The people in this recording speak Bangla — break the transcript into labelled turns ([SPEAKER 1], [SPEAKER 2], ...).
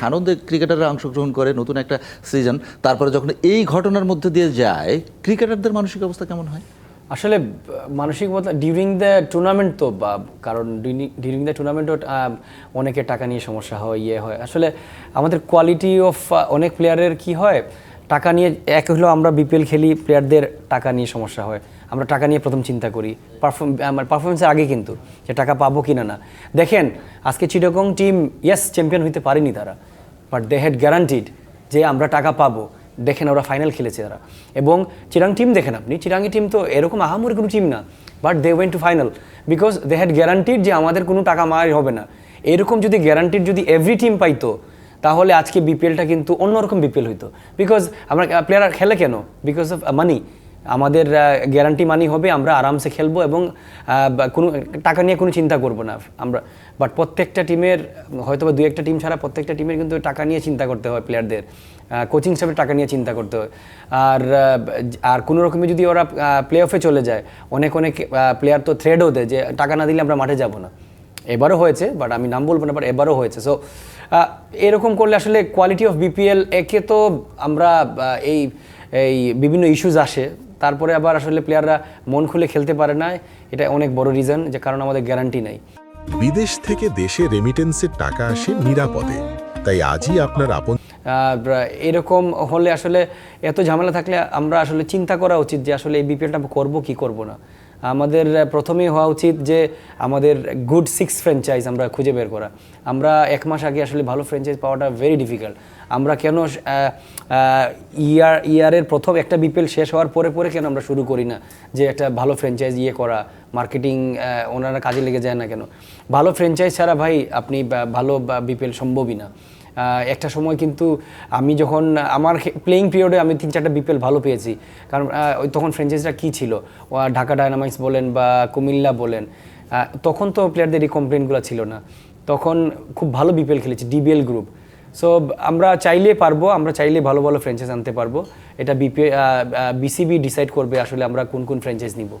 [SPEAKER 1] সানন্দে ক্রিকেটাররা অংশগ্রহণ করে নতুন একটা সিজন তারপরে যখন এই ঘটনার মধ্যে দিয়ে যায়, ক্রিকেটারদের মানসিক অবস্থা কেমন হয়?
[SPEAKER 2] আসলে মানসিক ডিউরিং দ্য টুর্নামেন্ট তো, বা কারণ ডিউরিং দ্য টুর্নামেন্টও অনেকে টাকা নিয়ে সমস্যা হয় ইয়ে হয়। আসলে আমাদের কোয়ালিটি অফ অনেক প্লেয়ারের কি হয় টাকা নিয়ে এক হলো আমরা বিপিএল খেলি প্লেয়ারদের টাকা নিয়ে সমস্যা হয়। আমরা টাকা নিয়ে প্রথম চিন্তা করি। পারফর্ম আমার পারফরমেন্সের আগে কিন্তু যে টাকা পাবো কি না। না দেখেন, আজকে চিটাগং টিম ইয়েস চ্যাম্পিয়ন হইতে পারেনি তারা বাট দে হ্যাড গ্যারান্টিড যে আমরা টাকা পাবো। দেখেন ওরা ফাইনাল খেলেছে তারা। এবং চিরাং টিম দেখেন আপনি চিরাঙ্গি টিম তো এরকম আহামরি কোনো টিম না but they went to final because they had guaranteed যে আমাদের কোনো টাকা মার হবে না। এরকম যদি গ্যারান্টিড যদি এভরি টিম পাইতো তাহলে আজকে বিপিএলটা কিন্তু অন্যরকম বিপিএল হইতো। বিকজ আমরা প্লেয়ার খেলে কেন? বিকজ অফ মানি আমাদের গ্যারান্টি মানি হবে, আমরা আরামসে খেলব এবং কোনো, টাকা নিয়ে কোনো চিন্তা করব না। আমরা বাট প্রত্যেকটা টিমের হয়তো বা দু একটা টিম ছাড়া প্রত্যেকটা টিমের কিন্তু টাকা নিয়ে চিন্তা করতে হয় প্লেয়ারদের কোচিং হিসাবে টাকা নিয়ে চিন্তা করতে হয়। আর আর কোনো রকমে যদি ওরা প্লে অফে চলে যায়, অনেক অনেক প্লেয়ার তো থ্রেডও দেয় যে টাকা না দিলে আমরা মাঠে যাব না। এবারও হয়েছে বাট আমি নাম বলব না বাট এবারও হয়েছে। সো এরকম করলে আসলে কোয়ালিটি অফ বিপিএল একে তো আমরা এই এই বিভিন্ন ইস্যুজ আসে। তারপরে আবার আসলে প্লেয়াররা মন খুলে খেলতে পারে না। এটা অনেক বড় রিজন যে কারণ আমাদের গ্যারান্টি নাই।
[SPEAKER 3] বিদেশ থেকে দেশে রেমিটেন্সের টাকা আসে নিরাপদে। তাই আজই আপনার আপন
[SPEAKER 2] এরকম হলে আসলে এত ঝামেলা থাকলে আমরা আসলে চিন্তা করা উচিত যে আসলে এই বিপিএলটা করব কি করব না। আমাদের প্রথমেই হওয়া উচিত যে আমাদের গুড সিক্স ফ্র্যাঞ্চাইজ আমরা খুঁজে বের করা। আমরা এক মাস আগে আসলে ভালো ফ্র্যাঞ্চাইজ পাওয়াটা ভেরি ডিফিকাল্ট আমরা কেন ইয়ার ইয়ারের প্রথম একটা বিপিএল শেষ হওয়ার পরে পরে কেন আমরা শুরু করি না? যে একটা ভালো ফ্র্যাঞ্চাইজ ইয়ে করা মার্কেটিং ওনারা কাজে লেগে যায় না কেন? ভালো ফ্র্যাঞ্চাইজ ছাড়া ভাই আপনি ভালো বিপিএল সম্ভবই না। একটা সময় কিন্তু আমি যখন, আমার প্লেইং পিরিয়ডে আমি তিন চারটা বিপিএল ভালো পেয়েছি। কারণ ওই তখন ফ্র্যাঞ্চাইজিটা কী ছিল? ঢাকা ডায়নামাইটস বলেন বা কুমিল্লা বলেন তখন তো প্লেয়ারদের এই কমপ্লেনগুলো ছিল না। তখন খুব ভালো বিপিএল খেলেছি ডিবিএল গ্রুপ সো আমরা চাইলে পারব, আমরা চাইলে ভালো ভালো ফ্র্যাঞ্চাইজ আনতে পারব। এটা বিপিএল বিসিবি ডিসাইড করবে আসলে আমরা কোন কোন ফ্র্যাঞ্চাইজ নিব।